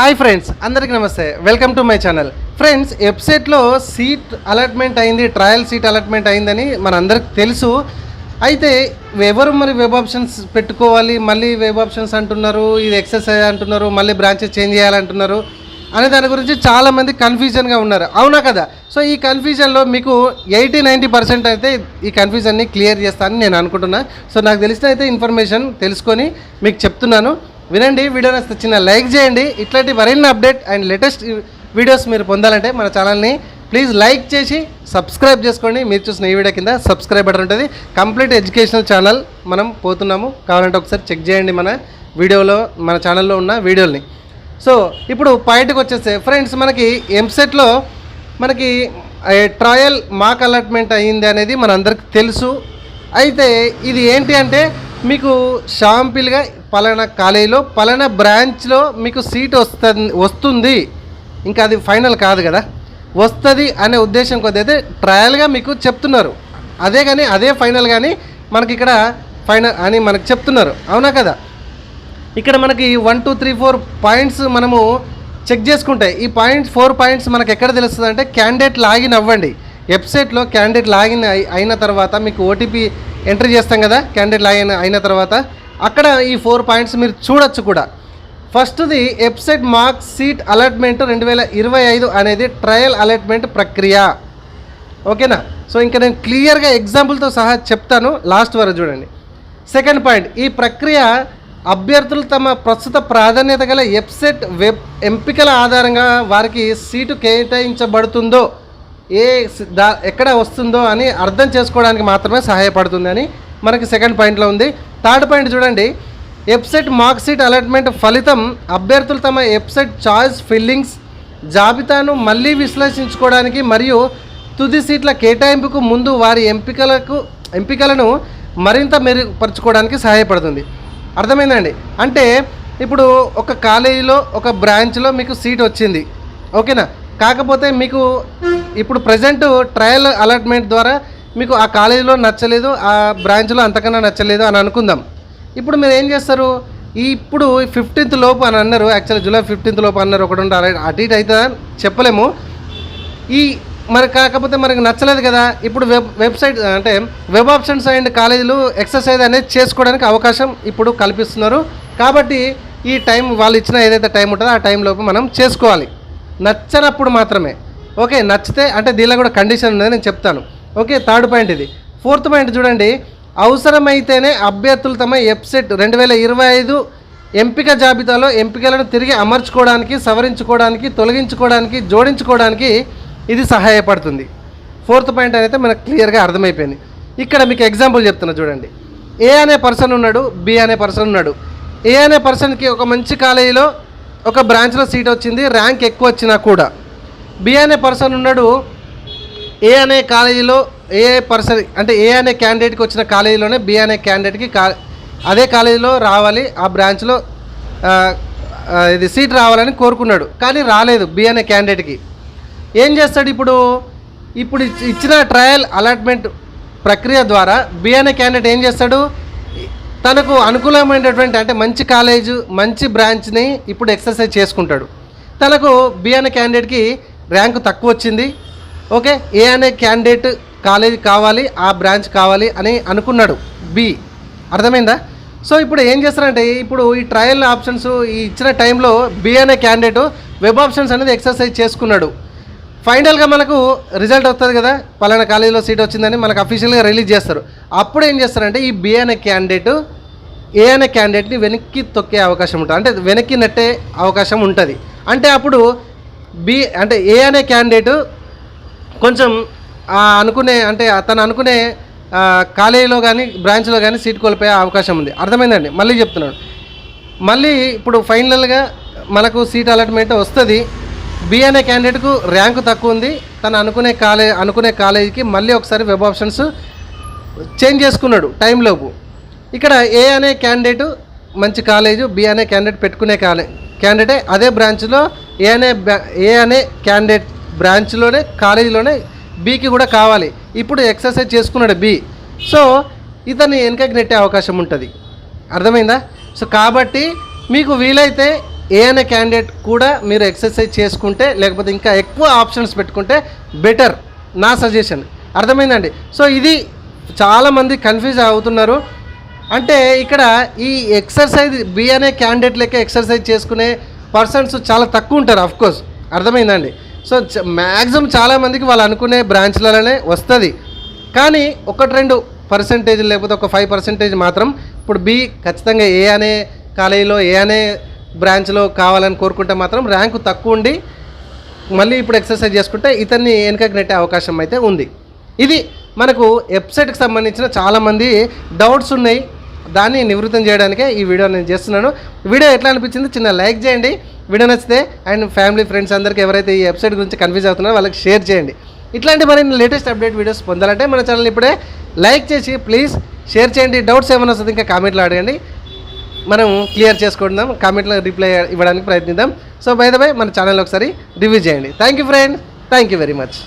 Hi friends అందరికీ నమస్తే. Welcome to my channel. Friends వెబ్సైట్లో సీట్ అలాట్మెంట్ అయింది ట్రయల్ సీట్ అలాట్మెంట్ అయిందని మనందరికి తెలుసు. అయితే ఎవరు మరి వెబ్ ఆప్షన్స్ పెట్టుకోవాలి మళ్ళీ వెబ్ ఆప్షన్స్ అంటున్నారు ఇది ఎక్సర్సైజ్ అంటున్నారు మళ్ళీ బ్రాంచెస్ చేంజ్ చేయాలంటున్నారు అనే దాని గురించి చాలామంది కన్ఫ్యూజన్గా ఉన్నారు. అవునా కదా? సో ఈ కన్ఫ్యూజన్లో మీకు ఎయిటీ నైంటీ పర్సెంట్ అయితే ఈ కన్ఫ్యూజన్ని క్లియర్ చేస్తానని నేను అనుకుంటున్నా. సో నాకు తెలిసిన అయితే ఇన్ఫర్మేషన్ తెలుసుకొని మీకు చెప్తున్నాను. వినండి వీడియో నచ్చితే చిన్న లైక్ చేయండి. ఇట్లాంటి మరిన్ని అప్డేట్ అండ్ లేటెస్ట్ వీడియోస్ మీరు పొందాలంటే మన ఛానల్ని ప్లీజ్ లైక్ చేసి సబ్స్క్రైబ్ చేసుకోండి. మీరు చూసిన ఈ వీడియో కింద సబ్స్క్రైబ్ బటన్ ఉంటుంది. కంప్లీట్ ఎడ్యుకేషనల్ ఛానల్ మనం పోతున్నాము. కావాలంటే ఒకసారి చెక్ చేయండి మన వీడియోలో మన ఛానల్లో ఉన్న వీడియోల్ని. సో ఇప్పుడు పాయింట్కి వచ్చేస్తే ఫ్రెండ్స్ మనకి ఎంసెట్లో మనకి ట్రయల్ మాక్ అలాట్మెంట్ అయ్యింది అనేది మనందరికి తెలుసు. అయితే ఇది ఏంటి అంటే మీకు షాంపిల్గా పలానా కాలేజీలో పలానా బ్రాంచ్లో మీకు సీట్ వస్తుంది వస్తుంది. ఇంకా అది ఫైనల్ కాదు కదా. వస్తుంది అనే ఉద్దేశం కొద్ది అయితే ట్రయల్గా మీకు చెప్తున్నారు. అదే కానీ అదే ఫైనల్ కానీ మనకి ఇక్కడ ఫైనల్ అని మనకు చెప్తున్నారు. అవునా కదా? ఇక్కడ మనకి one two three four points మనము చెక్ చేసుకుంటే ఈ పాయింట్స్ ఫోర్ పాయింట్స్ మనకు ఎక్కడ తెలుస్తుంది అంటే క్యాండిడేట్ లాగిన్ అవ్వండి. వెబ్సైట్లో క్యాండిడేట్ లాగిన్ అయి- అయిన తర్వాత మీకు ఓటీపీ ఎంట్రీ చేస్తాం కదా క్యాండిడేట్ లాగిన్ అయిన తర్వాత. అక్కడ ఈ ఫోర్ పాయింట్స్ మీరు చూడొచ్చు కూడా. ఫస్ట్ది వెబ్సైట్ మార్క్ సీట్ అలాట్మెంట్ రెండు వేల ఇరవై ఐదు అనేది ట్రయల్ అలాట్మెంట్ ప్రక్రియ. ఓకేనా? సో ఇంకా నేను క్లియర్గా ఎగ్జాంపుల్తో సహా చెప్తాను. లాస్ట్ వరకు చూడండి. సెకండ్ పాయింట్ ఈ ప్రక్రియ అభ్యర్థులు తమ ప్రస్తుత ప్రాధాన్యత గల వెబ్సైట్ వెబ్ ఎంపికల ఆధారంగా వారికి సీటు కేటాయించబడుతుందో. ఏ దా ఎక్కడ వస్తుందో అని అర్థం చేసుకోవడానికి మాత్రమే సహాయపడుతుందని మనకి సెకండ్ పాయింట్లో ఉంది. థర్డ్ పాయింట్ చూడండి. వెబ్సైట్ మార్క్ సీట్ అలాట్మెంట్ ఫలితం అభ్యర్థులు తమ వెబ్సైట్ చాయిస్ ఫిల్లింగ్స్ జాబితాను మళ్ళీ విశ్లేషించుకోవడానికి మరియు తుది సీట్ల కేటాయింపుకు ముందు వారి ఎంపికలకు ఎంపికలను మరింత మెరుగుపరచుకోవడానికి సహాయపడుతుంది. అర్థమైందండి? అంటే ఇప్పుడు ఒక కాలేజీలో ఒక బ్రాంచ్లో మీకు సీట్ వచ్చింది. ఓకేనా? కాకపోతే మీకు ఇప్పుడు ప్రజెంట్ ట్రయల్ అలాట్మెంట్ ద్వారా మీకు ఆ కాలేజీలో నచ్చలేదు ఆ బ్రాంచ్లో అంతకన్నా నచ్చలేదు అని అనుకుందాం. ఇప్పుడు మీరు ఏం చేస్తారు? ఈ ఇప్పుడు ఫిఫ్టీన్త్ లోపు అని అన్నారు యాక్చువల్లీ జూలై ఫిఫ్టీన్త్ లోపు అన్నారు ఒకటి ఉండాలి అటు ఇటు అవుతుందా చెప్పలేము. ఈ మరి కాకపోతే మనకు నచ్చలేదు కదా ఇప్పుడు వెబ్ వెబ్సైట్ అంటే వెబ్ ఆప్షన్స్ అండ్ కాలేజీలు ఎక్సర్సైజ్ అనేది చేసుకోవడానికి అవకాశం ఇప్పుడు కల్పిస్తున్నారు. కాబట్టి ఈ టైం వాళ్ళు ఇచ్చిన ఏదైతే టైం ఉంటుందో ఆ టైం లోపు మనం చేసుకోవాలి. నచ్చనప్పుడు మాత్రమే. ఓకే నచ్చితే అంటే దీనిలో కూడా కండిషన్ ఉందని నేను చెప్తాను. ఓకే థర్డ్ పాయింట్ ఇది. ఫోర్త్ పాయింట్ చూడండి. అవసరమైతేనే అభ్యర్థులు తమ వెబ్సైట్ రెండు వేల ఇరవై ఐదు ఎంపిక జాబితాలో ఎంపికలను తిరిగి అమర్చుకోవడానికి సవరించుకోవడానికి తొలగించుకోవడానికి జోడించుకోవడానికి ఇది సహాయపడుతుంది. ఫోర్త్ పాయింట్ అయితే మనకు క్లియర్గా అర్థమైపోయింది. ఇక్కడ మీకు ఎగ్జాంపుల్ చెప్తున్నా చూడండి. ఏ అనే పర్సన్ ఉన్నాడు బి అనే పర్సన్ ఉన్నాడు. ఏ అనే పర్సన్కి ఒక మంచి కాలేజీలో ఒక బ్రాంచ్లో సీట్ వచ్చింది ర్యాంక్ ఎక్కువ వచ్చినా కూడా. బి అనే పర్సన్ ఉన్నాడు ఏ అనే కాలేజీలో ఏ పర్సన్ అంటే ఏ అనే క్యాండిడేట్కి వచ్చిన కాలేజీలోనే బి అనే క్యాండిడేట్కి కా అదే కాలేజీలో రావాలి ఆ బ్రాంచ్లో ఇది సీట్ రావాలని కోరుకున్నాడు. కానీ రాలేదు బి అనే క్యాండిడేట్కి ఏం చేస్తాడు ఇప్పుడు? ఇప్పుడు ఇచ్చిన ట్రయల్ అలాట్మెంట్ ప్రక్రియ ద్వారా బి అనే క్యాండిడేట్ ఏం చేస్తాడు? తనకు అనుకూలమైనటువంటి అంటే మంచి కాలేజు మంచి బ్రాంచ్ని ఇప్పుడు ఎక్సర్సైజ్ చేసుకుంటాడు. తనకు బి అనే క్యాండిడేట్కి ర్యాంకు తక్కువ వచ్చింది ఓకే ఏ అనే క్యాండిడేట్ కాలేజ్ కావాలి ఆ బ్రాంచ్ కావాలి అని అనుకున్నాడు బి. అర్థమైందా? సో ఇప్పుడు ఏం చేస్తారంటే ఇప్పుడు ఈ ట్రయల్ ఆప్షన్స్ ఈ ఇచ్చిన టైంలో బి అనే క్యాండిడేట్ వెబ్ ఆప్షన్స్ అనేది ఎక్సర్సైజ్ చేసుకున్నాడు. ఫైనల్గా మనకు రిజల్ట్ వస్తుంది కదా పలానా కాలేజీలో సీట్ వచ్చిందని మనకు అఫీషియల్గా రిలీజ్ చేస్తారు. అప్పుడు ఏం చేస్తారంటే ఈ బి అనే క్యాండిడేట్ ఏ అనే క్యాండిడేట్ని వెనక్కి తొక్కే అవకాశం ఉంటుంది. అంటే వెనక్కి నెట్టే అవకాశం ఉంటుంది. అంటే అప్పుడు బి అంటే ఏ అనే క్యాండిడేట్ కొంచెం అనుకునే అంటే తను అనుకునే కాలేజీలో కానీ బ్రాంచ్లో కానీ సీట్ కోల్పోయే అవకాశం ఉంది. అర్థమైందండి? మళ్ళీ చెప్తున్నాను. మళ్ళీ ఇప్పుడు ఫైనల్గా మనకు సీట్ అలాట్మెంట్ వస్తుంది. బి అనే క్యాండిడేట్కు ర్యాంకు తక్కువ ఉంది. తను అనుకునే కాలేజ్ అనుకునే కాలేజీకి మళ్ళీ ఒకసారి వెబ్ ఆప్షన్స్ చేంజ్ చేసుకున్నాడు టైంలోపు ఇక్కడ ఏ అనే క్యాండిడేట్ మంచి కాలేజు బి అనే క్యాండిడేట్ పెట్టుకునే కాలే క్యాండిడేటే అదే బ్రాంచ్లో ఏ అనే బ్రా- ఏ అనే క్యాండిడేట్ బ్రాంచ్లోనే కాలేజీలోనే బీకి కూడా కావాలి. ఇప్పుడు ఎక్సర్సైజ్ చేసుకున్నాడు బి సో ఇతన్ని వెనకకి నెట్టే అవకాశం ఉంటుంది. అర్థమైందా? సో కాబట్టి మీకు వీలైతే ఏ అనే క్యాండిడేట్ కూడా మీరు ఎక్సర్సైజ్ చేసుకుంటే లేకపోతే ఇంకా ఎక్కువ ఆప్షన్స్ పెట్టుకుంటే బెటర్ నా సజెషన్ అర్థమైందండి? సో ఇది చాలామంది కన్ఫ్యూజ్ అవుతున్నారు. అంటే ఇక్కడ ఈ ఎక్సర్సైజ్ బి అనే క్యాండిడేట్ లెక్క ఎక్సర్సైజ్ చేసుకునే పర్సన్స్ చాలా తక్కువ ఉంటారు అఫ్ కోర్స్ అర్థమైందండి? సో మ్యాక్సిమం చాలామందికి వాళ్ళు అనుకునే బ్రాంచ్లలోనే వస్తుంది. కానీ ఒకటి రెండు పర్సంటేజ్ లేకపోతే ఒక ఫైవ్ పర్సెంటేజ్ మాత్రం ఇప్పుడు బి ఖచ్చితంగా ఏ అనే కాలేజీలో ఏ అనే బ్రాంచ్లో కావాలని కోరుకుంటే మాత్రం ర్యాంకు తక్కువ ఉండి మళ్ళీ ఇప్పుడు ఎక్సర్సైజ్ చేసుకుంటే ఇతన్ని వెనకకి నెట్టే అవకాశం అయితే ఉంది. ఇది మనకు వెబ్సైట్కి సంబంధించిన చాలామంది డౌట్స్ ఉన్నాయి. దాన్ని నివృత్తం చేయడానికే ఈ వీడియో నేను చేస్తున్నాను. వీడియో ఎట్లా అనిపించింది చిన్న లైక్ చేయండి. వీడియో నచ్చితే అండ్ ఫ్యామిలీ ఫ్రెండ్స్ అందరికీ ఎవరైతే ఈ వెబ్సైట్ గురించి కన్ఫ్యూజ్ అవుతున్నారో వాళ్ళకి షేర్ చేయండి. ఇట్లాంటి మరిన్ని లేటెస్ట్ అప్డేట్ వీడియోస్ పొందాలంటే మన ఛానల్ ఇప్పుడే లైక్ చేసి ప్లీజ్ షేర్ చేయండి. డౌట్స్ ఏమైనా వస్తుంది ఇంకా కామెంట్లో అడగండి. మనం క్లియర్ చేసుకుందాం కామెంట్లో రిప్లై ఇవ్వడానికి ప్రయత్నిద్దాం. సో బై ద బై మన ఛానల్ ఒకసారి రివ్యూ చేయండి. Thank you friend thank you very much